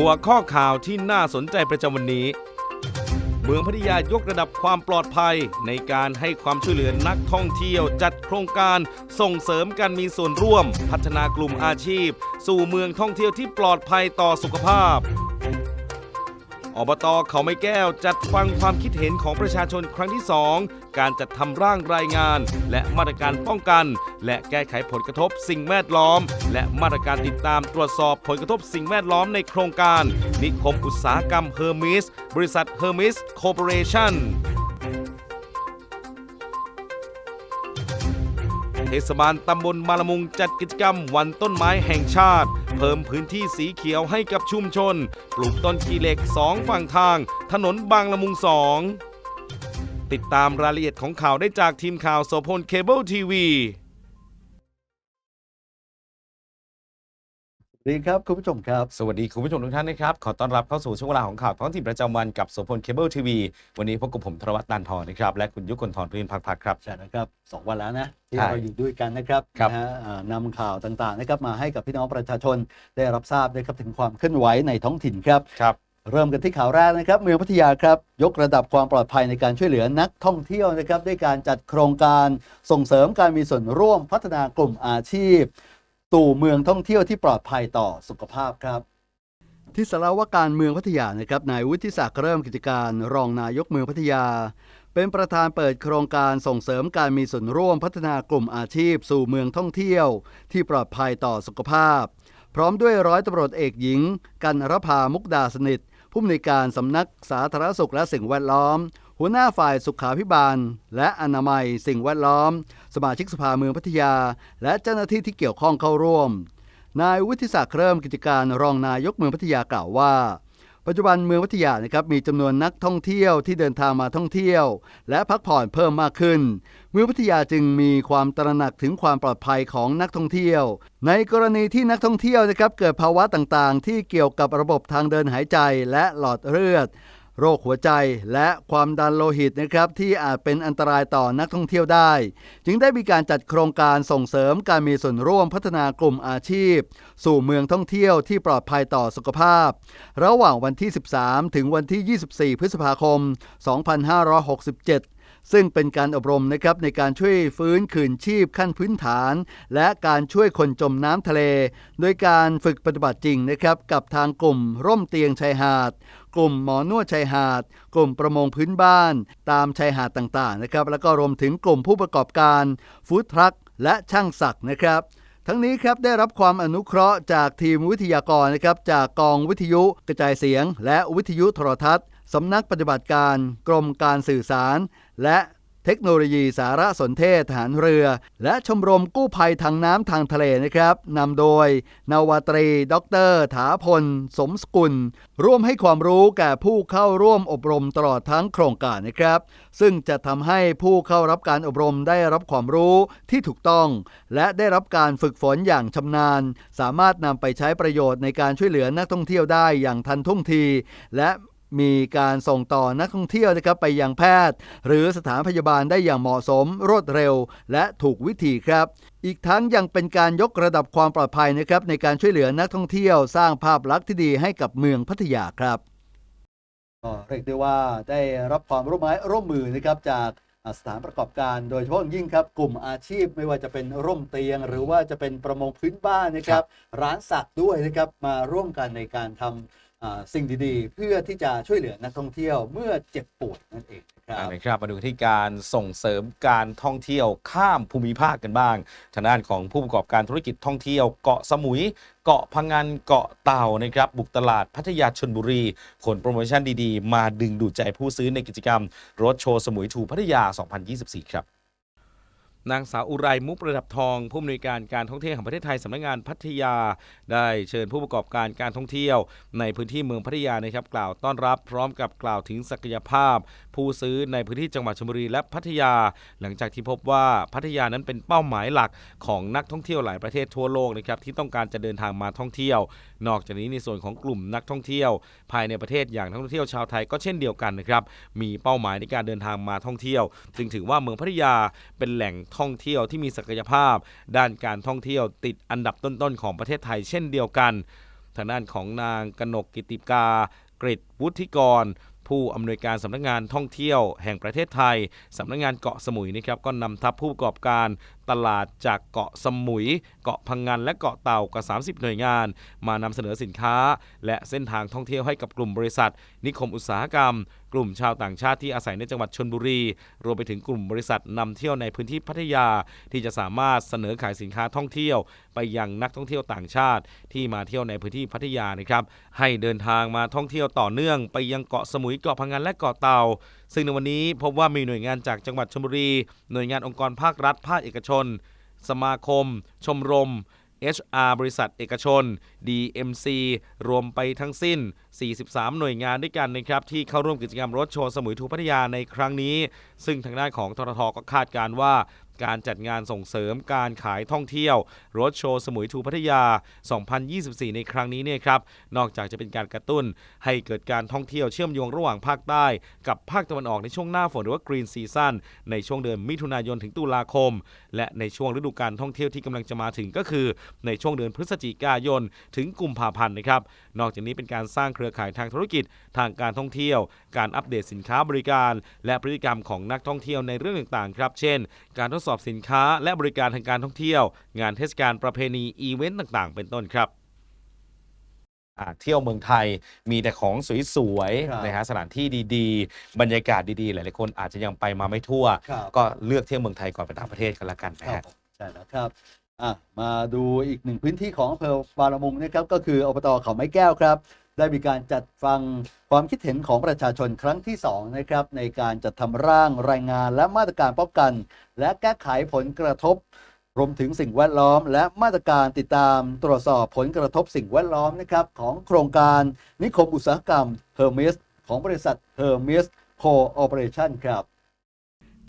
หัวข้อข่าวที่น่าสนใจประจำวันนี้ เมืองพัทยายกระดับความปลอดภัย ในการให้ความช่วยเหลือนักท่องเที่ยวจัดโครงการส่งเสริมการมีส่วนร่วม พัฒนากลุ่มอาชีพ สู่เมืองท่องเที่ยวที่ปลอดภัยต่อสุขภาพ อบตเขาไม่แก้วจัดฟังความคิดเห็นของประชาชนครั้งที่ 2 การจัดทำร่างรายงาน และมาตรการป้องกัน และแก้ไขผลกระทบสิ่งแวดล้อม และมาตรการติดตามตรวจสอบผลกระทบสิ่งแวดล้อมในโครงการ นิคมอุตสาหกรรมเฮอร์มิสบริษัทเฮอร์มิสคอร์ปอเรชั่นเทศบาลตำบลมาละมุงจัดกิจกรรมวันต้นไม้แห่งชาติ เพิ่มพื้นที่สีเขียวให้กับชุมชน ปลูกต้นขี้เหล็กสองฝั่งทาง ถนนบางละมุงสองติดตามรายละเอียดของข่าวได้จากทีมข่าวโสพลเคเบิลทีวี สวัสดีครับ คุณผู้ชมครับ สวัสดีคุณผู้ชมทุกท่านนะครับ ขอต้อนรับเข้าสู่ช่วงเวลาของข่าวท้องถิ่นประจำวันกับโสพลเคเบิลทีวีวันนี้พบกับผมธนวัฒน์นันทองนะครับ และคุณยุคนทรพื้นพักพักครับ ใช่นะครับสองวันแล้วนะ ที่ใช่เราอยู่ด้วยกันนะครับครับนะฮะอ่านำข่าวต่างๆนะครับมาให้กับพี่น้องประชาชนได้รับทราบนะครับถึงความเคลื่อนไหวในท้องถิ่นครับครับเริ่มกันที่ข่าวแรกนะครับเมืองพัทยาครับ ยกระดับความปลอดภัยในการช่วยเหลือนักท่องเที่ยวนะครับด้วยการจัดโครงการส่งเสริมการมีส่วนร่วมพัฒนากลุ่มอาชีพ ตู่เมืองท่องเที่ยวที่ปลอดภัยต่อสุขภาพครับ ที่สารวการเมืองพัทยานะครับนายวุฒิศักดิ์เริ่มกิจการรองนายกเมืองพัทยา เป็นประธานเปิดโครงการส่งเสริมการมีส่วนร่วมพัฒนากลุ่มอาชีพ สู่เมืองท่องเที่ยว ที่ปลอดภัยต่อสุขภาพ พร้อมด้วยร้อยตำรวจเอกหญิง กันรภามุกดาสนิทผู้อำนวยการสำนักสาธารณสุขและสิ่งแวดล้อม หัวหน้าฝ่ายสุขาพิบาล และอนามัยสิ่งแวดล้อมสมาชิกสภาเมืองพัทยา และเจ้าหน้าที่ที่เกี่ยวข้องเข้าร่วม นายวุฒิศักดิ์เริ่มกิจการรองนายกเมืองพัทยากล่าวว่า ปัจจุบันเมืองพัทยานะครับมีจำนวนนักท่องเที่ยวที่เดินทางมาท่องเที่ยว และพักผ่อนเพิ่มมากขึ้น เมืองพัทยาจึงมีความตระหนักถึงความปลอดภัยของนักท่องเที่ยว ในกรณีที่นักท่องเที่ยวนะครับเกิดภาวะต่างๆ ที่เกี่ยวกับระบบทางเดินหายใจและหลอดเลือด โรคหัวใจและความดันโลหิตนะครับที่อาจเป็นอันตรายต่อนักท่องเที่ยวได้ จึงได้มีการจัดโครงการส่งเสริมการมีส่วนร่วมพัฒนากลุ่มอาชีพ สู่เมืองท่องเที่ยวที่ปลอดภัยต่อสุขภาพ ระหว่างวันที่ 13 ถึงวันที่ 24 พฤษภาคม 2567ซึ่งเป็นการอบรมนะครับในการช่วยฟื้นคืนชีพขั้นพื้นฐาน และการช่วยคนจมน้ำทะเล โดยการฝึกปฏิบัติจริงนะครับกับทางกลุ่มร่มเตียงชายหาด กลุ่มหมอนวดชายหาด กลุ่มประมงพื้นบ้าน ตามชายหาดต่างๆนะครับแล้วก็รวมถึงกลุ่มผู้ประกอบการฟู้ดทรัคและช่างศักด์นะครับทั้งนี้ครับได้รับความอนุเคราะห์จากทีมวิทยากรนะครับจากกองวิทยุกระจายเสียง และวิทยุโทรทัศน์สำนักปฏิบัติการ กรมการสื่อสาร และ เทคโนโลยีสารสนเทศทหารเรือ และชมรมกู้ภัยทางน้ำทางทะเลนะครับนำโดย นาวาตรีดรถาพล สมสกุล ร่วมให้ความรู้แก่ผู้เข้าร่วมอบรมตลอดทั้งโครงการนะครับ ซึ่งจะทำให้ผู้เข้ารับการอบรมได้รับความรู้ที่ถูกต้อง และได้รับการฝึกฝนอย่างชำนาญ สามารถนำไปใช้ประโยชน์ในการช่วยเหลือนักท่องเที่ยวได้อย่างทันท่วงที และ มีการส่งต่อนักท่องเที่ยวนะครับไปยังแพทย์ หรือสถานพยาบาลได้อย่างเหมาะสม รวดเร็ว และถูกวิธีครับ อีกทั้งยังเป็นการยกระดับความปลอดภัยนะครับในการช่วยเหลือนักท่องเที่ยวสร้างภาพลักษณ์ที่ดีให้กับเมืองพัทยาครับก็เรียกได้ว่าได้รับความร่วมไม้ร่วมมือนะครับจากอ่าสถานประกอบการโดยเฉพาะอย่างยิ่งครับ กลุ่มอาชีพไม่ว่าจะเป็นร่มเตียง หรือว่าจะเป็นประมงพื้นบ้านนะครับ ร้านสักด้วยนะครับมาร่วมกันในการทำอ่า สิ่งดีๆ เพื่อที่จะช่วยเหลือนักท่องเที่ยวเมื่อเจ็บป่วยนั่นเองนะครับนะครับมาดูที่การส่งเสริมการท่องเที่ยวข้ามภูมิภาคกันบ้างทางด้านของผู้ประกอบการธุรกิจท่องเที่ยวเกาะสมุย เกาะพังงานเกาะเต่านะครับบุกตลาดพัทยาชนบุรีขนโปรโมชั่นดีๆ มาดึงดูดใจผู้ซื้อในกิจกรรมรถโชว์สมุยทูพัทยา 2024 ครับ นางสาวอุไรมุกประดับทอง ผู้อำนวยการการท่องเที่ยวแห่งประเทศไทยสำนักงานพัทยา ได้เชิญผู้ประกอบการการท่องเที่ยว ในพื้นที่เมืองพัทยานะครับกล่าวต้อนรับพร้อมกับกล่าวถึงศักยภาพ ผู้ซื้อในพื้นที่จังหวัดชลบุรีและพัทยา หลังจากที่พบว่าพัทยานั้นเป็นเป้าหมายหลักของนักท่องเที่ยวหลายประเทศทั่วโลกนะครับที่ต้องการจะเดินทางมาท่องเที่ยว นอกจากนี้ในส่วนของกลุ่มนักท่องเที่ยว ภายในประเทศอย่างนักท่องเที่ยวชาวไทยก็เช่นเดียวกันนะครับมีเป้าหมายในการเดินทางมาท่องเที่ยว จึงถือว่าเมืองพัทยาเป็นแหล่งท่องเที่ยวที่มีศักยภาพ ด้านการท่องเที่ยวติดอันดับต้นๆของประเทศไทยเช่นเดียวกัน ทางด้านของนางกนกกิติกากริวุฒิกรผู้อำนวยการสำนักงานท่องเที่ยวแห่งประเทศไทยสำนักงานเกาะสมุยนะครับก็นำทัพผู้ประกอบการ ตลาดจากเกาะสมุย เกาะพังงานและเกาะเต่ากว่า 30 หน่วยงาน มานำเสนอสินค้า และเส้นทางท่องเที่ยวให้กับกลุ่มบริษัท นิคมอุตสาหกรรม กลุ่มชาวต่างชาติที่อาศัยในจังหวัดชนบุรี รวมไปถึงกลุ่มบริษัทนำเที่ยวในพื้นที่พัทยา ที่จะสามารถเสนอขายสินค้าท่องเที่ยว ไปยังนักท่องเที่ยวต่างชาติ ที่มาเที่ยวในพื้นที่พัทยานะครับให้เดินทางมาท่องเที่ยวต่อเนื่อง ไปยังเกาะสมุยเกาะพังงานและเกาะเต่า ซึ่งในวันนี้พบว่ามีหน่วยงานจากจังหวัดชลบุรี หน่วยงานองค์กรภาครัฐ ภาคเอกชน สมาคม ชมรม HR บริษัทเอกชน DMC รวมไปทั้งสิ้น 43 หน่วยงานด้วยกันนะครับ ที่เข้าร่วมกิจกรรมรถโชว์สมุยทูพัทยาในครั้งนี้ ซึ่งทางด้านของทททก็คาดการณ์ว่า การจัดงานส่งเสริมการขายท่องเที่ยวรถโชว์สมุยทูพัทยา 2024 ในครั้งนี้เนี่ยครับนอกจากจะเป็นการกระตุ้น ให้เกิดการท่องเที่ยวเชื่อมโยงระหว่างภาคใต้ กับภาคตะวันออกในช่วงหน้าฝนหรือว่า Green Season ในช่วงเดือนมิถุนายนถึงตุลาคม และในช่วงฤดูการท่องเที่ยวที่กำลังจะมาถึงก็คือ ในช่วงเดือนพฤศจิกายน ถึงกุมภาพันธ์นะครับนอกจากนี้เป็นการสร้างเครือข่ายทางธุรกิจทางการท่องเที่ยว การอัปเดตสินค้าบริการ และพฤติกรรมของนักท่องเที่ยวในเรื่องต่างๆครับ เช่น การทดสอบสินค้า และบริการทางการท่องเที่ยว งานเทศกาลประเพณีอีเวนต์ต่างๆ เป็นต้นครับอ่าเที่ยวเมืองไทยมีแต่ของสวยครับๆนะฮะสถานที่ดีๆ บรรยากาศดีๆ หลายๆคนอาจจะยังไปมาไม่ทั่วครับก็เลือกเที่ยวเมืองไทยก่อนไปต่างประเทศกันละกันนะครัฮะบผมใช่แล้วครับอะมาดูอีกหนึ่งพื้นที่ของอำเภอบางละมุงนะครับก็คืออบตเขาไม้แก้วครับ ได้มีการจัดฟังความคิดเห็นของประชาชนครั้งที่ 2 นะครับ ในการจัดทำร่างรายงานและมาตรการป้องกัน และแก้ไขผลกระทบ รวมถึงสิ่งแวดล้อม และมาตรการติดตามตรวจสอบผลกระทบสิ่งแวดล้อมนะครับของโครงการนิคมอุตสาหกรรมเฮอร์มิสของบริษัทเฮอร์มิสโคออเปอเรชั่นครับ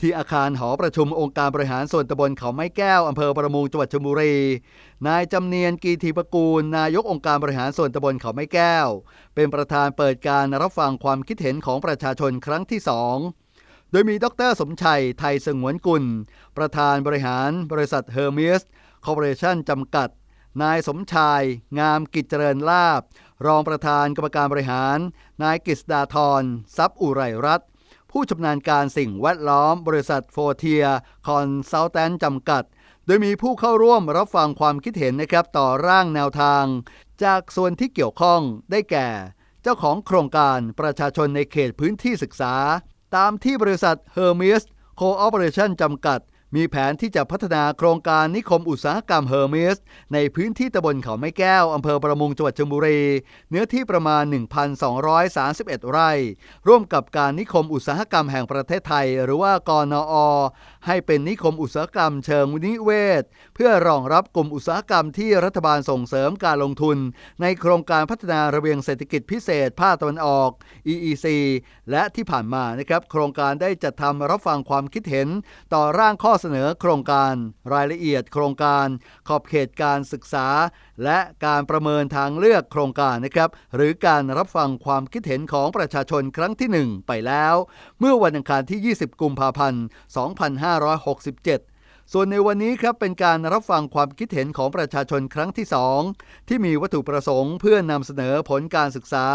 ที่อาคารหอประชุมองค์การบริหารส่วนตำบลเขาไม้แก้วอำเภอประมงจังหวัดชลบุรี นายจำเนียนกีทีประกูล นายกองค์การบริหารส่วนตำบลเขาไม้แก้ว เป็นประธานเปิดการรับฟังความคิดเห็นของประชาชนครั้งที่สองโดยมีดรสมชัย ไทยสงวนกุล ประธานบริหารบริษัทเฮอร์มิสคอร์ปอเรชั่นจำกัด นายสมชาย งามกิจเจริญลาบ รองประธานกรรมการบริหาร นายกฤษดาธรทรัพย์อุไรรัตน์ ผู้ชำนาญการสิ่งแวดล้อมบริษัทโฟเทียคอนซัลแทนจำกัด โดยมีผู้เข้าร่วมรับฟังความคิดเห็นนะครับต่อร่างแนวทาง จากส่วนที่เกี่ยวข้องได้แก่ เจ้าของโครงการประชาชนในเขตพื้นที่ศึกษา ตามที่บริษัท Hermes Cooperation จำกัด มีแผนที่จะพัฒนาโครงการนิคมอุตสาหกรรมเฮอร์เมส ในพื้นที่ตำบลเขาไม้แก้ว อำเภอประมงจังหวัดชลบุรี เนื้อที่ประมาณ 1,231 ไร่ ร่วมกับการนิคมอุตสาหกรรมแห่งประเทศไทย หรือว่ากนอให้เป็นนิคมอุตสาหกรรมเชิงนิเวศ เพื่อรองรับกลุ่มอุตสาหกรรมที่รัฐบาลส่งเสริมการลงทุน ในโครงการพัฒนาระเบียงเศรษฐกิจพิเศษภาคตะวันออก EEC และที่ผ่านมานะครับโครงการได้จัดทำรับฟังความคิดเห็น ต่อร่างข้อเสนอโครงการรายละเอียดโครงการ ขอบเขตการศึกษา และการประเมินทางเลือกโครงการนะครับ หรือการรับฟังความคิดเห็นของประชาชนครั้งที่ 1 ไปแล้ว เมื่อวันอังคารที่ 20 กุมภาพันธ์ 2567ส่วนในวันนี้ครับเป็นการรับฟังความคิดเห็นของประชาชนครั้งที่ 2 ที่มีวัตถุประสงค์ เพื่อนำเสนอผลการศึกษา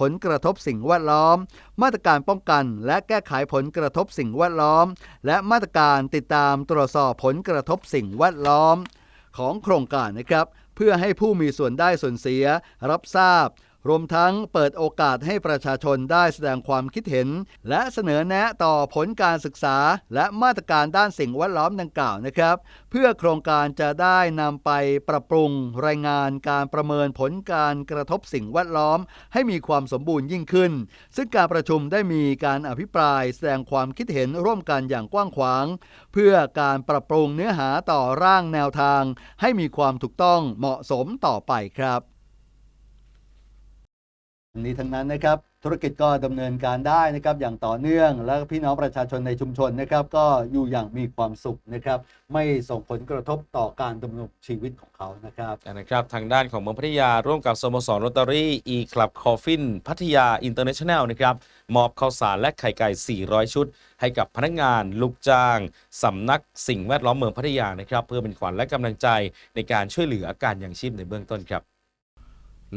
ผลกระทบสิ่งแวดล้อม มาตรการป้องกัน และแก้ไขผลกระทบสิ่งแวดล้อม และมาตรการติดตามตรวจสอบผลกระทบสิ่งแวดล้อม ของโครงการนะครับ เพื่อให้ผู้มีส่วนได้ส่วนเสีย รับทราบ รวมทั้งเปิดโอกาสให้ประชาชนได้แสดงความคิดเห็น และเสนอแนะต่อผลการศึกษา และมาตรการด้านสิ่งแวดล้อมดังกล่าวนะครับ เพื่อโครงการจะได้นำไปปรับปรุงรายงานการประเมินผลการกระทบสิ่งแวดล้อม ให้มีความสมบูรณ์ยิ่งขึ้น ซึ่งการประชุมได้มีการอภิปรายแสดงความคิดเห็นร่วมกันอย่างกว้างขวาง เพื่อการปรับปรุงเนื้อหาต่อร่างแนวทาง ให้มีความถูกต้องเหมาะสมต่อไปครับ ทั้งนี้ทั้งนั้นนะครับธุรกิจก็ดำเนินการได้นะครับอย่างต่อเนื่อง และพี่น้องประชาชนในชุมชนนะครับก็อยู่อย่างมีความสุขนะครับไม่ส่งผลกระทบต่อการดำรงชีวิตของเขานะครับนะครับทางด้านของเมืองพัทยาร่วมกับสโมสรโรตารี่ e Club Coffin พัทยา International นแนลนะครับมอบข้าวสารและไข่ไก่ 400 ชุด ให้กับพนักงาน ลูกจ้างสำนักสิ่งแวดล้อมเมืองพัทยานะครับเพื่อเป็นขวัญและกำลังใจในการช่วยเหลืออาการยังชีพในเบื้องต้นครับ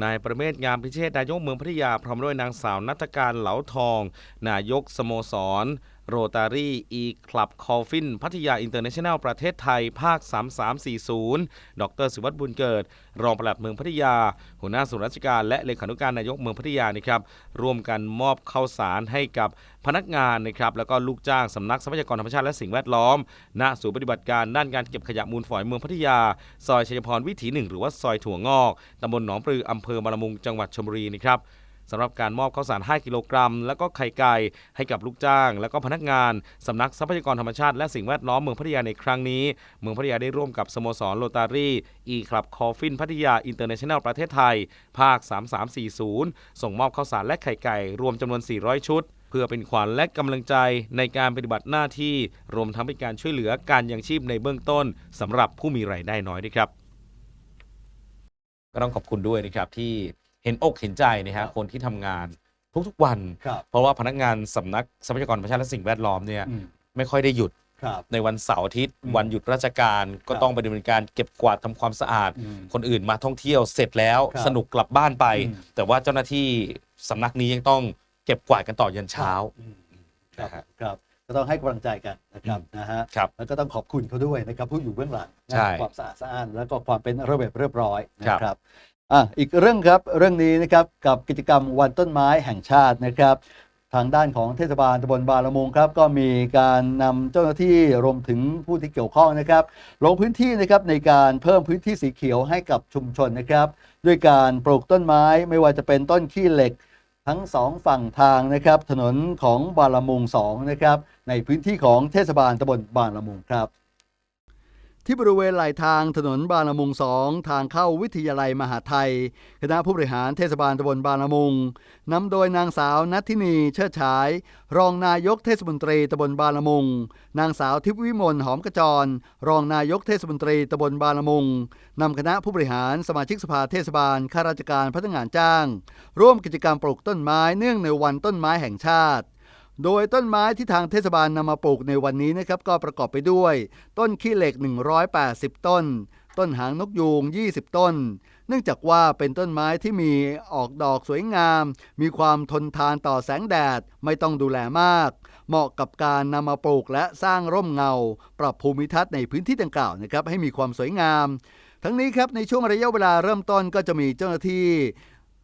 นายประเมศงามพิเชษนายกเมืองพัทยาพร้อมด้วยนางสาวนัตการเหลาทอง นายกสโมสร โรตารี่อีคลับคอลฟินพัทยาอินเตอร์เนชั่นแนลประเทศไทย ภาค 3340 ดรสิวัตรบุญเกิด รองปลัดเมืองพัทยา หัวหน้าส่วนราชการ และเลขานุการนายกเมืองพัทยานะครับร่วมกันมอบข้าวสารให้กับพนักงานนะครับแล้วก็ลูกจ้างสำนักทรัพยากรธรรมชาติและสิ่งแวดล้อม ณศูนย์ปฏิบัติการด้านการเก็บขยะมูลฝอยเมืองพัทยา ซอยชัยพรวิถีหนึ่งหรือว่าซอยถั่วงอกตำบลหนองปลืออำเภอบางละมุงจังหวัดชลบุรีนะครับ สำหรับการมอบข้าวสาร 5 กิโลกรัม แล้วก็ไข่ไก่ให้กับลูกจ้าง แล้วก็พนักงานสำนักทรัพยากรธรรมชาติและสิ่งแวดล้อมเมืองพัทยาในครั้งนี้ เมืองพัทยาได้ร่วมกับสโมสรโรตารี่อีคลับคอฟินพัทยาอินเตอร์เนชั่นแนลประเทศไทย ภาค 3340 ส่งมอบข้าวสารและไข่ไก่ รวมจำนวน 400 ชุดเพื่อเป็นขวัญและกำลังใจในการปฏิบัติหน้าที่ รวมทั้งเป็นการช่วยเหลือการยังชีพในเบื้องต้นสำหรับผู้มีรายได้น้อยด้วยครับ ก็ต้องขอบคุณด้วยนะครับที่ เห็นอกเห็นใจนะครัฮะบคนที่ทำงานทุกๆวัน ครับเพราะว่าพนักงานสำนักทรัพยากรธรรมชาติและสิ่งแวดล้อมเนี่ยไม่ค่อยได้หยุดครับ ในวันเสาร์อาทิตย์ อืมวันหยุดราชการก็ครับต้องไปดำเนินการเก็บกวาดทำความสะอาด อืมคนอื่นมาท่องเที่ยวเสร็จแล้ว ครับสนุกกลับบ้านไป อืม แต่ว่าเจ้าหน้าที่สำนักนี้ยังต้องเก็บกวาดกันต่อยันเช้า อืมครันะบฮะครับก็ต้องให้กำลังใจกันนะครับนะฮะครับแล้วก็ต้องขอบคุณเขาด้วยนะครับผู้อยู่เบื้องหลังนะใช่ความสะอาดสะอ้านแล้วก็ความเป็นระเบียบเรียบร้อยนะคครัรับบ อะอีกเรื่องครับเรื่องนี้นะครับกับกิจกรรมวันต้นไม้แห่งชาตินะครับ ทางด้านของเทศบาลตำบลบางละมุงครับ ก็มีการนำเจ้าหน้าที่รวมถึงผู้ที่เกี่ยวข้องนะครับ ลงพื้นที่นะครับในการเพิ่มพื้นที่สีเขียวให้กับชุมชนนะครับ ด้วยการปลูกต้นไม้ไม่ว่าจะเป็นต้นขี้เหล็กทั้งสองฝั่งทางนะครับถนนของบางละมุง2นะครับในพื้นที่ของเทศบาลตำบลบางละมุงครับ ที่บริเวณไหลทางถนนบางละมุง2ทางเข้าวิทยาลัยมหาไทย คณะผู้บริหารเทศบาลตำบลบางละมุงนำโดยนางสาวนัทธินีเชิดฉาย รองนายกเทศมนตรีตำบลบางละมุง นางสาวทิพวิมลหอมกระจร รองนายกเทศมนตรีตำบลบางละมุงนำคณะผู้บริหารสมาชิกสภาเทศบาลข้าราชการพนักงานจ้าง ร่วมกิจกรรมปลูกต้นไม้เนื่องในวันต้นไม้แห่งชาติ โดยต้นไม้ที่ทางเทศบาลนำมาปลูกในวันนี้นะครับก็ประกอบไปด้วย ต้นขี้เหล็ก 180 ต้น ต้นหางนกยูง 20 ต้น เนื่องจากว่าเป็นต้นไม้ที่มีออกดอกสวยงาม มีความทนทานต่อแสงแดดไม่ต้องดูแลมาก เหมาะกับการนำมาปลูกและสร้างร่มเงา ปรับภูมิทัศน์ในพื้นที่ดังกล่าวนะครับให้มีความสวยงาม ทั้งนี้ครับในช่วงระยะเวลาเริ่มต้นก็จะมีเจ้าหน้าที่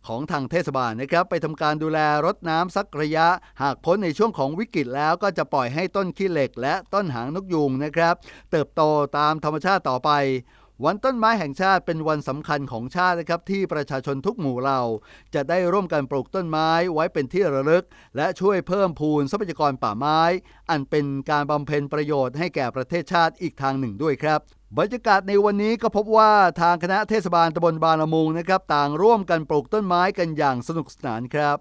ของทางเทศบาลนะครับไปทำการดูแลรดน้ำสักระยะ หากพ้นในช่วงของวิกฤตแล้วก็จะปล่อยให้ต้นขี้เหล็ก และต้นหางนกยูงนะครับ เติบโตตามธรรมชาติต่อไปวันต้นไม้แห่งชาติเป็นวันสำคัญของชาตินะครับที่ประชาชนทุกหมู่เหล่า จะได้ร่วมกันปลูกต้นไม้ไว้เป็นที่ระลึก และช่วยเพิ่มพูนทรัพยากรป่าไม้ อันเป็นการบำเพ็ญประโยชน์ให้แก่ประเทศชาติอีกทางหนึ่งด้วยครับ บรรยากาศในวันนี้ก็พบว่าทางคณะเทศบาลตำบลบางละมุงนะครับ ต่างร่วมกันปลูกต้นไม้กันอย่างสนุกสนานครับ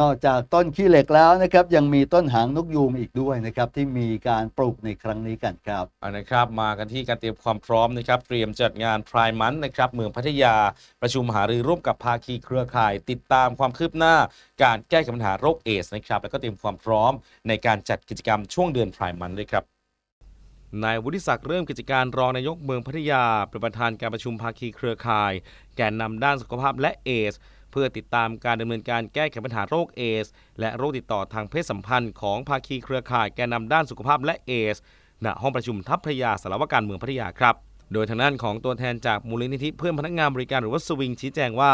นอกจากต้นขี้เหล็กแล้วนะครับ ยังมีต้นหางนกยูงอีกด้วยนะครับ ที่มีการปลูกในครั้งนี้กันครับ เอานะครับมากันที่การเตรียมความพร้อมนะครับ เตรียมจัดงานพรายมันนะครับเมืองพัทยาประชุมหารือร่วมกับภาคีเครือข่าย ติดตามความคืบหน้า การแก้ไขปัญหาโรคเอสนะครับแล้วก็เตรียมความพร้อมในการจัดกิจกรรมช่วงเดือนพรายมันด้วยครับ นายวุฒิศักดิ์เริ่มกิจการรองนายกเมืองพัทยาเป็นประธานการประชุมภาคีเครือข่าย แกนนำด้านสุขภาพและเอส เพื่อติดตามการดำเนินการแก้ไขปัญหาโรคเอส และโรคติดต่อทางเพศสัมพันธ์ของภาคีเครือข่ายแกนนำด้านสุขภาพและเอสณห้องประชุมทัพพระยาสารวการเมืองพัทยาครับ โดยทางด้านของตัวแทนจากมูลนิธิเพื่อนพนักงานบริการหรือว่าสวิงชี้แจงว่า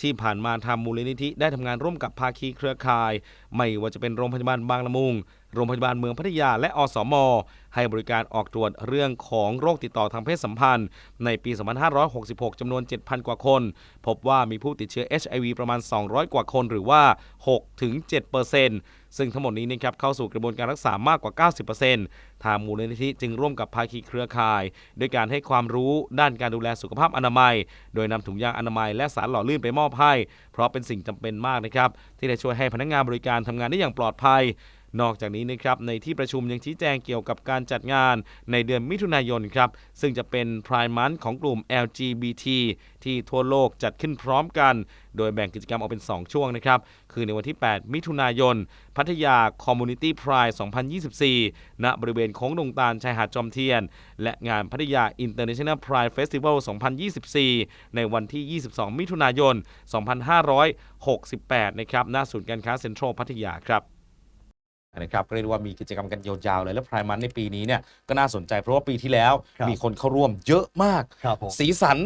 ที่ผ่านมาทางมูลนิธิได้ทำงานร่วมกับภาคีเครือข่าย ไม่ว่าจะเป็นโรงพยาบาลบางละมุง โรงพยาบาลเมืองพัทยาและอสม ให้บริการออกตรวจเรื่องของโรคติดต่อทางเพศสัมพันธ์ ในปี 2566 จำนวน 7,000 กว่าคน พบว่ามีผู้ติดเชื้อ HIV ประมาณ 200 กว่าคนหรือว่า 6-7%ซึ่งทั้งหมดนี้นะครับเข้าสู่กระบวนการรักษามากกว่า 90%ทางมูลนิธิจึงร่วมกับภาคีเครือข่าย ด้วยการให้ความรู้ด้านการดูแลสุขภาพอนามัย โดยนำถุงยางอนามัยและสารหล่อลื่นไปมอบให้ เพราะเป็นสิ่งจำเป็นมากนะครับที่จะช่วยให้พนักงานบริการทำงานได้อย่างปลอดภัย นอกจากนี้นะครับในที่ประชุมยังชี้แจงเกี่ยวกับการจัดงานในเดือนมิถุนายนครับซึ่งจะเป็นพรายมันของกลุ่ม LGBT ที่ทั่วโลกจัดขึ้นพร้อมกัน โดยแบ่งกิจกรรมออกเป็น 2 ช่วงนะครับคือในวันที่ 8 มิถุนายน พัทยา Community Pride 2024 ณ บริเวณโค้งดงตาลชายหาดจอมเทียน และงานพัทยา International Pride Festival 2024 ในวันที่ 22 มิถุนายน 2568 นะครับหน้าศูนย์การค้าเซ็นทรัลพัทยาครับ นะครับก็เรียกได้ว่ามีกิจกรรมกันยาวๆเลย แล้วพรายมันในปีนี้เนี่ยก็น่าสนใจเพราะว่าปีที่แล้วครับมีคนเข้าร่วมเยอะมากครับผมสีสัน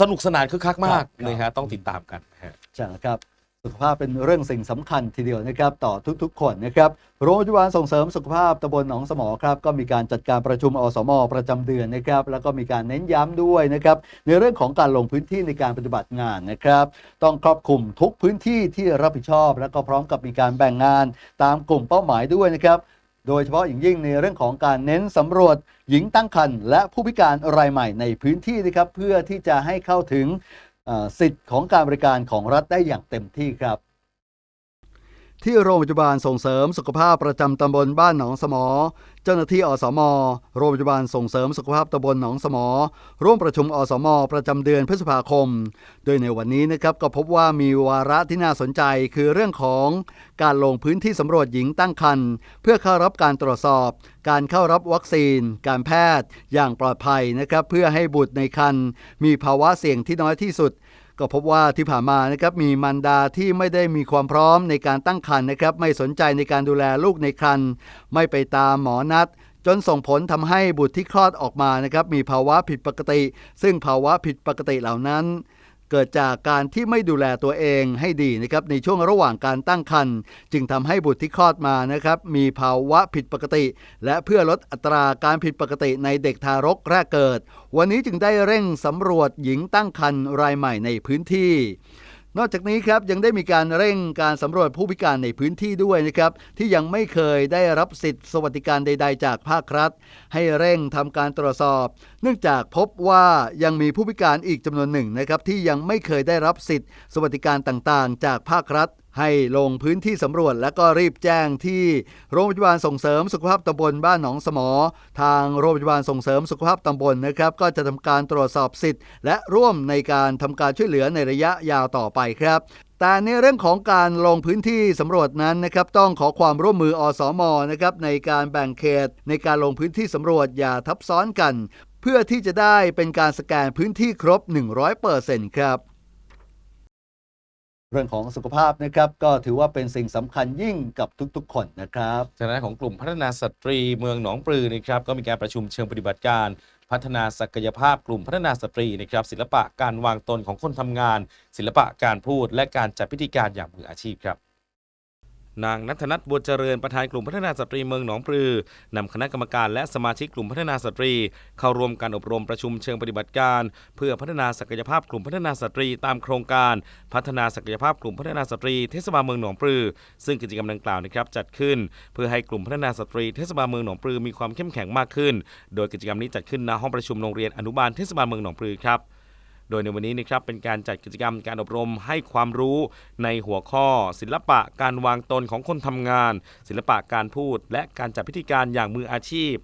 สนุกสนานคึกคักมากครับนะฮะต้องติดตามกันนะฮะใช่แล้วครับ สุขภาพเป็นเรื่องสิ่งสำคัญทีเดียวนะครับต่อทุกๆ คนนะครับโรงพยาบาลส่งเสริมสุขภาพตำบลหนองสมอครับก็มีการจัดการประชุมอสมประจำเดือนนะครับแล้วก็มีการเน้นย้ำด้วยนะครับในเรื่องของการลงพื้นที่ในการปฏิบัติงานนะครับต้องครอบคลุมทุกพื้นที่ที่รับผิดชอบ แล้วก็พร้อมกับมีการแบ่งงาน ตามกลุ่มเป้าหมายด้วยนะครับโดยเฉพาะอย่างยิ่งในเรื่องของการเน้นสำรวจหญิงตั้งครรภ์และผู้พิการรายใหม่ในพื้นที่นะครับเพื่อที่จะให้เข้าถึง สิทธิ์ของการบริการของรัฐได้อย่างเต็มที่ครับ ที่โรงพยาบาลส่งเสริมสุขภาพประจำตำบลบ้านหนองสมอ เจ้าหน้าที่อสม โรงพยาบาลส่งเสริมสุขภาพตำบลหนองสมอ ร่วมประชุมอสม ประจำเดือนพฤษภาคม โดยในวันนี้นะครับก็พบว่ามีวาระที่น่าสนใจคือเรื่องของการลงพื้นที่สำรวจหญิงตั้งครรภ์เพื่อเข้ารับการตรวจสอบ การเข้ารับวัคซีน การแพทย์ อย่างปลอดภัยนะครับเพื่อให้บุตรในครรภ์มีภาวะเสี่ยงที่น้อยที่สุด ก็พบว่าที่ผ่านมานะครับมีมารดาที่ไม่ได้มีความพร้อมในการตั้งครรภ์นะครับ ไม่สนใจในการดูแลลูกในครรภ์ไม่ไปตามหมอนัด จนส่งผลทำให้บุตรที่คลอดออกมานะครับมีภาวะผิดปกติ ซึ่งภาวะผิดปกติเหล่านั้น เกิดจากการที่ไม่ดูแลตัวเองให้ดีนะครับในช่วงระหว่างการตั้งครรภ์จึงทำให้บุตรที่คลอดมานะครับมีภาวะผิดปกติ และเพื่อลดอัตราการผิดปกติในเด็กทารกแรกเกิด วันนี้จึงได้เร่งสำรวจหญิงตั้งครรภ์รายใหม่ในพื้นที่นอกจากนี้ครับยังได้มีการเร่งการสำรวจผู้พิการในพื้นที่ด้วยนะครับที่ยังไม่เคยได้รับสิทธิสวัสดิการใด ๆ จากภาครัฐ ให้เร่งทำการตรวจสอบเนื่องจากพบว่ายังมีผู้พิการอีกจำนวนหนึ่งนะครับที่ยังไม่เคยได้รับสิทธิสวัสดิการต่างๆ จากภาครัฐ ให้ลงพื้นที่สำรวจและก็รีบแจ้งที่โรงพยาบาลส่งเสริมสุขภาพตำบลบ้านหนองสมอ ทางโรงพยาบาลส่งเสริมสุขภาพตำบลนะครับ ก็จะทำการตรวจสอบสิทธิ์ และร่วมในการทำการช่วยเหลือในระยะยาวต่อไปครับแต่ในเรื่องของการลงพื้นที่สำรวจนั้นนะครับต้องขอความร่วมมืออสมนะครับในการแบ่งเขต ในการลงพื้นที่สำรวจอย่าทับซ้อนกัน เพื่อที่จะได้เป็นการสแกนพื้นที่ครบ 100%ครับ เรื่องของสุขภาพนะครับก็ถือว่าเป็นสิ่งสำคัญยิ่งกับทุกๆ คนนะครับทางด้านของกลุ่มพัฒนาสตรีเมืองหนองปลือนะครับก็มีการประชุมเชิงปฏิบัติการ พัฒนาศักยภาพกลุ่มพัฒนาสตรีนะครับศิลปะการวางตนของคนทำงาน ศิลปะการพูดและการจัดพิธีการอย่างมืออาชีพครับ นางนัทนัทบัวเจริญประธานกลุ่มพัฒนาสตรีเมืองหนองปลือนำคณะกรรมการและสมาชิกกลุ่มพัฒนาสตรี เข้าร่วมการอบรมประชุมเชิงปฏิบัติการ เพื่อพัฒนาศักยภาพกลุ่มพัฒนาสตรีตามโครงการ พัฒนาศักยภาพกลุ่มพัฒนาสตรีเทศบาลเมืองหนองปลือ ซึ่งกิจกรรมดังกล่าวนะครับจัดขึ้น เพื่อให้กลุ่มพัฒนาสตรีเทศบาลเมืองหนองปลือมีความเข้มแข็งมากขึ้น โดยกิจกรรมนี้จัดขึ้นณห้องประชุมโรงเรียนอนุบาลเทศบาลเมืองหนองปลือครับ โดยในวันนี้นะครับเป็นการจัดกิจกรรมการอบรมให้ความรู้ในหัวข้อ ศิลปะการวางตนของคนทำงาน ศิลปะการพูด และการจัดพิธีการอย่างมืออาชีพ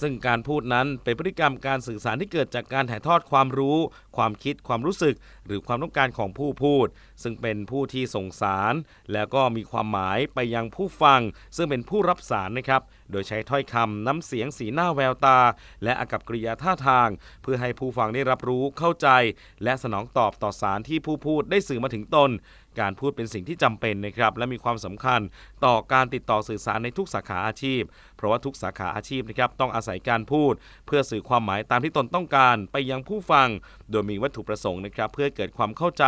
ซึ่งการพูดนั้นเป็นพฤติกรรมการสื่อสารที่เกิดจากการถ่ายทอดความรู้ ความคิด ความรู้สึก หรือความต้องการของผู้พูด ซึ่งเป็นผู้ที่ส่งสาร แล้วก็มีความหมายไปยังผู้ฟัง ซึ่งเป็นผู้รับสารนะครับ โดยใช้ถ้อยคำน้ำเสียงสีหน้าแววตา และอากับกริยาท่าทาง เพื่อให้ผู้ฟังได้รับรู้เข้าใจ และสนองตอบต่อสารที่ผู้พูดได้สื่อมาถึงตน การพูดเป็นสิ่งที่จำเป็นนะครับและมีความสำคัญต่อการติดต่อสื่อสารในทุกสาขาอาชีพ เพราะว่าทุกสาขาอาชีพนะครับต้องอาศัยการพูด เพื่อสื่อความหมายตามที่ตนต้องการไปยังผู้ฟัง โดยมีวัตถุประสงค์นะครับเพื่อให้เกิดความเข้าใจ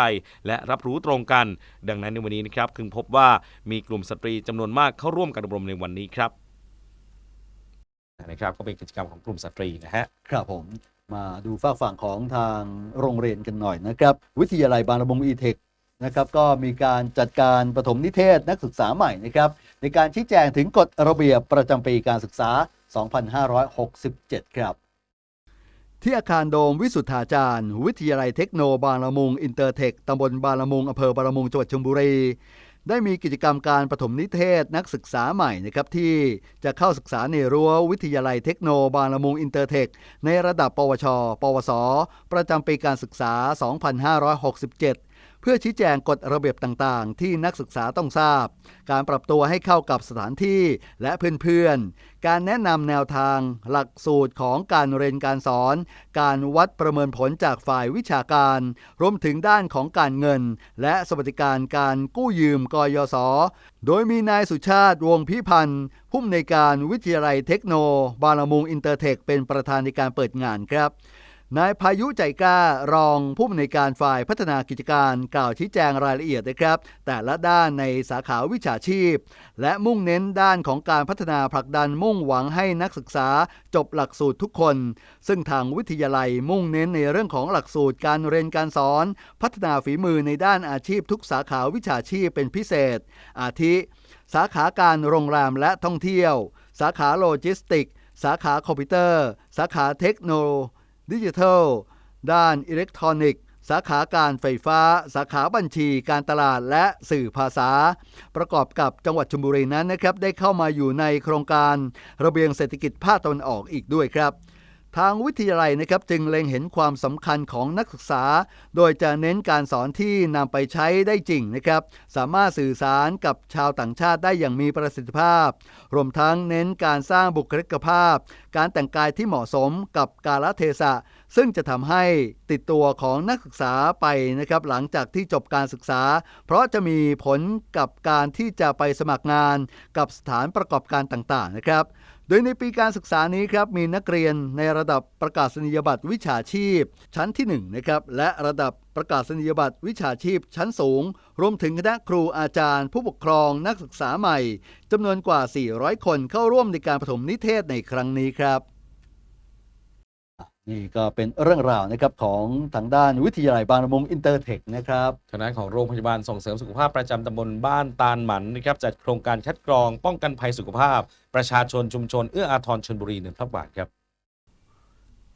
และรับรู้ตรงกัน ดังนั้นในวันนี้นะครับคึงพบว่ามีกลุ่มสตรีจำนวนมากเข้าร่วมการอบรมในวันนี้ครับนะครับก็เป็นกิจกรรมของกลุ่มสตรีนะฮะครับผมมาดูฝากฝั่งของทางโรงเรียนกันหน่อยนะครับ วิทยาลัยบางระมุงอีเทค นะครับก็มีการจัดการปฐมนิเทศนักศึกษาใหม่นะครับในการชี้แจงถึงกฎระเบียบประจำปีการศึกษา 2567 ครับที่อาคารโดมวิสุทธาจารย์ วิทยาลัยเทคโนบางละมุง อินเตอร์เทคตำบลบางละมุงอำเภอบางละมุงจังหวัดชลบุรี ได้มีกิจกรรมการปฐมนิเทศนักศึกษาใหม่นะครับที่จะเข้าศึกษาในรั้ววิทยาลัยเทคโนบางละมุงอินเตอร์เทคในระดับปวช ปวส ประจำปีการศึกษา 2567 พื่อชี้แจงกฎระเบียบต่างๆ ที่นักศึกษาต้องทราบ การปรับตัวให้เข้ากับสถานที่และเพื่อนๆ การแนะนำแนวทาง หลักสูตรของการเรียนการสอน การวัดประเมินผลจากฝ่ายวิชาการ รวมถึงด้านของการเงิน และสวัสดิการการกู้ยืมกยศ โดยมีนายสุชาติวงพิพันธ์ผู้อำนวยการวิทยาลัยเทคโน บาลมุงอินเตอร์เทคเป็นประธานในการเปิดงานครับ นายพายุใจกล้ารองผู้อำนวยการฝ่ายพัฒนากิจการกล่าวชี้แจงรายละเอียดนะครับ แต่ละด้านในสาขาวิชาชีพ และมุ่งเน้นด้านของการพัฒนาผลักดันมุ่งหวังให้นักศึกษาจบหลักสูตรทุกคน ซึ่งทางวิทยาลัยมุ่งเน้นในเรื่องของหลักสูตรการเรียนการสอน พัฒนาฝีมือในด้านอาชีพทุกสาขาวิชาชีพเป็นพิเศษ อาทิ สาขาการโรงแรมและท่องเที่ยว สาขาโลจิสติก สาขาคอมพิวเตอร์ สาขาเทคโนโล ดิจิทัล ด้านอิเล็กทรอนิกส์ สาขาการไฟฟ้า สาขาบัญชี การตลาดและสื่อภาษา ประกอบกับจังหวัดชลบุรีนั้นนะครับได้เข้ามาอยู่ในโครงการระเบียงเศรษฐกิจภาคตะวันออกอีกด้วยครับ ทางวิทยาลัยนะครับจึงเล็งเห็นความสำคัญของนักศึกษา โดยจะเน้นการสอนที่นำไปใช้ได้จริงนะครับ สามารถสื่อสารกับชาวต่างชาติได้อย่างมีประสิทธิภาพ รวมทั้งเน้นการสร้างบุคลิกภาพ การแต่งกายที่เหมาะสมกับกาลเทศะ ซึ่งจะทำให้ติดตัวของนักศึกษาไปนะครับหลังจากที่จบการศึกษา เพราะจะมีผลกับการที่จะไปสมัครงานกับสถานประกอบการต่างๆนะครับ โดยในปีการศึกษานี้ครับมีนักเรียนในระดับประกาศนียบัตรวิชาชีพ ชั้นที่1นะครับและระดับประกาศนียบัตรวิชาชีพชั้นสูง รวมถึงคณะครูอาจารย์ ผู้ปกครองนักศึกษาใหม่จำนวนกว่า 400 คนเข้าร่วมในการปฐมนิเทศในครั้งนี้ครับ นี่ก็เป็นเรื่องราวนะครับของทางด้านวิทยาลัยบางละมุงอินเตอร์เทคนะครับทางด้านของโรงพยาบาลส่งเสริมสุขภาพประจำตำบลบ้านตาลหมันนะครับจัดโครงการคัดกรองป้องกันภัยสุขภาพ ประชาชนชุมชนเอื้ออาทรชนบุรีเนินพระบาทครับ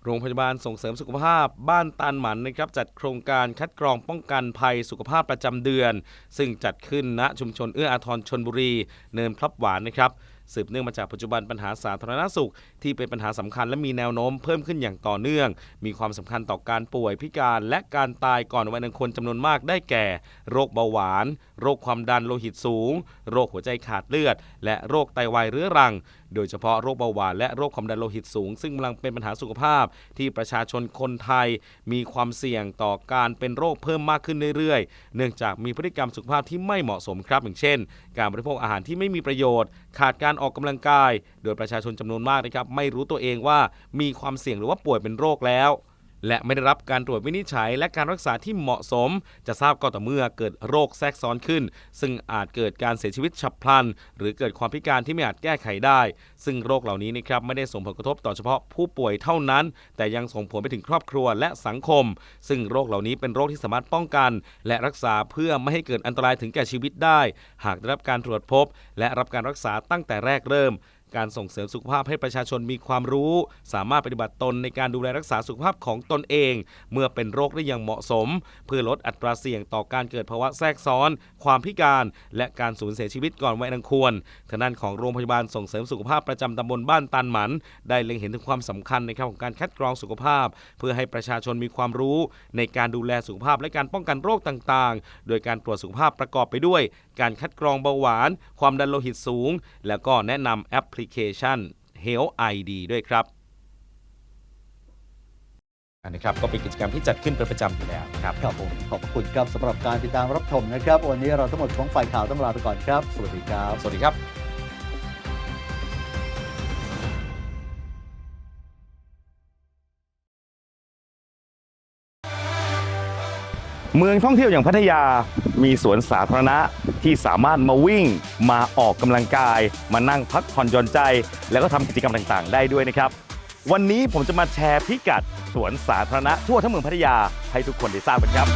โรงพยาบาลส่งเสริมสุขภาพบ้านตาลหมันนะครับจัดโครงการคัดกรองป้องกันภัยสุขภาพประจำเดือน ซึ่งจัดขึ้นณชุมชนเอื้ออาทรชนบุรี เนินพลับหวานนะครับ สืบเนื่องมาจากปัจจุบันปัญหาสาธารณสุข ที่เป็นปัญหาสำคัญและมีแนวโน้มเพิ่มขึ้นอย่างต่อเนื่อง มีความสำคัญต่อการป่วยพิการและการตายก่อนวัยอันควรจำนวนมากได้แก่ โรคเบาหวาน โรคความดันโลหิตสูง โรคหัวใจขาดเลือด และโรคไตวายเรื้อรังโดยเฉพาะโรคเบาหวานและโรคความดันโลหิตสูง ซึ่งกำลังเป็นปัญหาสุขภาพที่ประชาชนคนไทย มีความเสี่ยงต่อการเป็นโรคเพิ่มมากขึ้นเรื่อยๆ เนื่องจากมีพฤติกรรมสุขภาพที่ไม่เหมาะสมครับอย่างเช่น การบริโภคอาหารที่ไม่มีประโยชน์ ขาดการออกกำลังกาย โดยประชาชนจำนวนมากนะครับไม่รู้ตัวเองว่ามีความเสี่ยงหรือว่าป่วยเป็นโรคแล้ว และไม่ได้รับการตรวจวินิจฉัย และการรักษาที่เหมาะสม จะทราบก็ต่อเมื่อเกิดโรคแทรกซ้อนขึ้น ซึ่งอาจเกิดการเสียชีวิตฉับพลัน หรือเกิดความพิการที่ไม่อาจแก้ไขได้ ซึ่งโรคเหล่านี้นะครับไม่ได้ส่งผลกระทบต่อเฉพาะผู้ป่วยเท่านั้น แต่ยังส่งผลไปถึงครอบครัวและสังคม ซึ่งโรคเหล่านี้เป็นโรคที่สามารถป้องกัน และรักษาเพื่อไม่ให้เกิดอันตรายถึงแก่ชีวิตได้ หากได้รับการตรวจพบ และรับการรักษาตั้งแต่แรกเริ่ม การส่งเสริมสุขภาพให้ประชาชนมีความรู้ สามารถปฏิบัติตนในการดูแลรักษาสุขภาพของตนเอง เมื่อเป็นโรคได้อย่างเหมาะสม เพื่อลดอัตราเสี่ยงต่อการเกิดภาวะแทรกซ้อน ความพิการ และการสูญเสียชีวิตก่อนวัยอันควรทางด้านของโรงพยาบาลส่งเสริมสุขภาพประจำตำบลบ้านตันหมัน ได้เล็งเห็นถึงความสำคัญนะครับของการคัดกรองสุขภาพ เพื่อให้ประชาชนมีความรู้ ในการดูแลสุขภาพและการป้องกันโรคต่างๆ โดยการตรวจสุขภาพประกอบไปด้วย การคัดกรองเบาหวาน ความดันโลหิตสูง แล้วก็แนะนำแอปลิเคชัน Health ID ด้วยครับอันนี้ครับก็เป็นกิจกรรมที่จัดขึ้นเป็นประจำอยู่แล้วนะครับครับผมขอบพระคุณครับสำหรับการติดตามรับชมนะครับ วันนี้เราทั้งหมดของฝ่ายข่าวต้องลาไปก่อนครับ สวัสดีครับ สวัสดีครับ เมืองท่องเที่ยวอย่างพัทยา มีสวนสาธารณะที่สามารถมาวิ่ง มาออกกำลังกาย มานั่งพักผ่อนหย่อนใจ แล้วก็ทำกิจกรรมต่างๆ ได้ด้วยนะครับ วันนี้ผมจะมาแชร์พิกัดสวนสาธารณะทั่วทั้งเมืองพัทยาให้ทุกคนได้ทราบกันครับ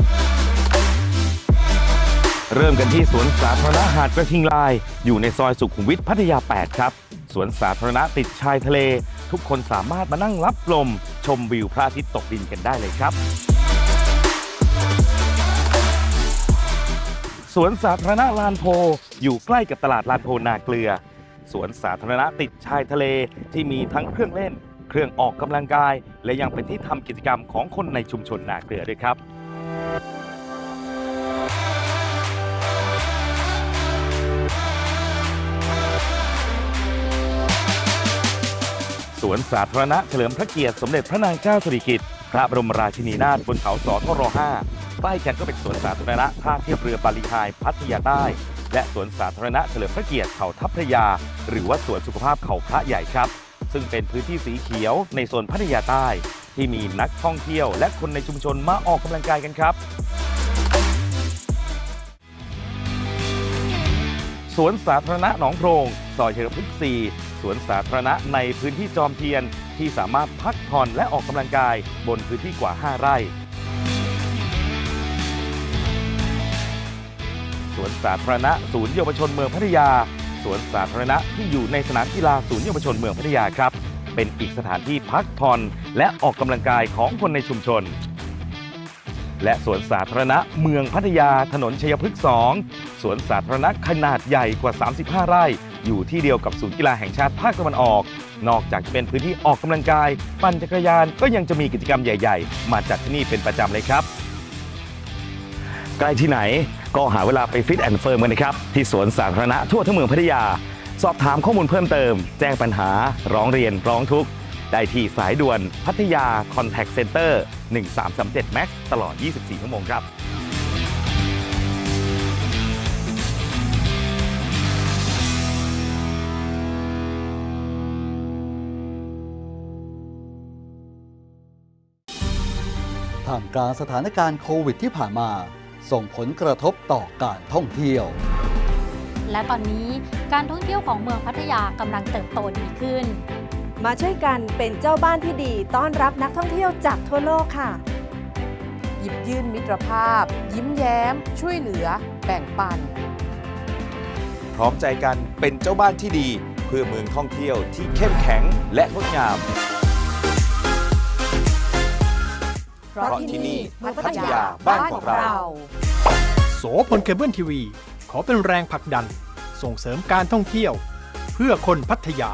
เริ่มกันที่สวนสาธารณะหาดกระทิงลาย อยู่ในซอยสุขุมวิทพัทยา 8 ครับสวนสาธารณะติดชายทะเล ทุกคนสามารถมานั่งรับลม ชมวิวพระอาทิตย์ตกดินกันได้เลยครับ สวนสาธารณะลานโพ อยู่ใกล้กับตลาดลานโพนาเกลือ สวนสาธารณะติดชายทะเลที่มีทั้งเครื่องเล่น เครื่องออกกำลังกาย และยังเป็นที่ทำกิจกรรมของคนในชุมชนนาเกลือด้วยครับสวนสาธารณะเฉลิมพระเกียรติสมเด็จพระนางเจ้าสิริกิติ์ พระบรมราชินีนาถบนเขาสอทร5ใกล้กันก็เป็นสวนสาธารณะท่าเทียบเรือบาลีไฮพัทยาใต้ และสวนสาธารณะเฉลิมพระเกียรติเขาทัพพระยา หรือว่าสวนสุขภาพเขาพระใหญ่ครับ ซึ่งเป็นพื้นที่สีเขียวในโซนพัทยาใต้ ที่มีนักท่องเที่ยวและคนในชุมชนมาออกกำลังกายกันครับ สวนสาธารณะหนองโพรง ซอยเฉลิมพฤกษ์4สวนสาธารณะในพื้นที่จอมเทียน ที่สามารถพักผ่อนและออกกำลังกายบนพื้นที่กว่า 5 ไร่สวนสาธารณะศูนย์เยาวชนเมืองพัทยา สวนสาธารณะที่อยู่ในสนามกีฬาศูนย์เยาวชนเมืองพัทยาครับ เป็นอีกสถานที่พักผ่อนและออกกำลังกายของคนในชุมชน และสวนสาธารณะเมืองพัทยาถนนชัยพฤกษ์2 สวนสาธารณะขนาดใหญ่กว่า 35 ไร่ อยู่ที่เดียวกับศูนย์กีฬาแห่งชาติภาคตะวันออก นอกจากจะเป็นพื้นที่ออกกำลังกาย ปั่นจักรยานก็ยังจะมีกิจกรรมใหญ่ ๆ มาจัดที่นี่เป็นประจำเลยครับใกล้ที่ไหนก็หาเวลาไปฟิตแอนด์เฟิร์มกันนะครับที่สวนสาธารณะทั่วทั้งเมืองพัทยา สอบถามข้อมูลเพิ่มเติม แจ้งปัญหา ร้องเรียนร้องทุกข์ ได้ที่สายด่วนพัทยา Contact Center 1337 Max ตลอด 24 ชั่วโมงครับ ท่ามกลางสถานการณ์โควิดที่ผ่านมา ส่งผลกระทบต่อการท่องเที่ยว และตอนนี้การท่องเที่ยวของเมืองพัทยากำลังเติบโตดีขึ้น มาช่วยกันเป็นเจ้าบ้านที่ดีต้อนรับนักท่องเที่ยวจากทั่วโลกค่ะ หยิบยื่นมิตรภาพ ยิ้มแย้ม ช่วยเหลือ แบ่งปัน พร้อมใจกันเป็นเจ้าบ้านที่ดี เพื่อเมืองท่องเที่ยวที่เข้มแข็งและงดงาม เพราะที่นี่พัทยาบ้านของเรา โสพลเคเบิลทีวี ขอเป็นแรงผลักดัน ส่งเสริมการท่องเที่ยว เพื่อคนพัทยา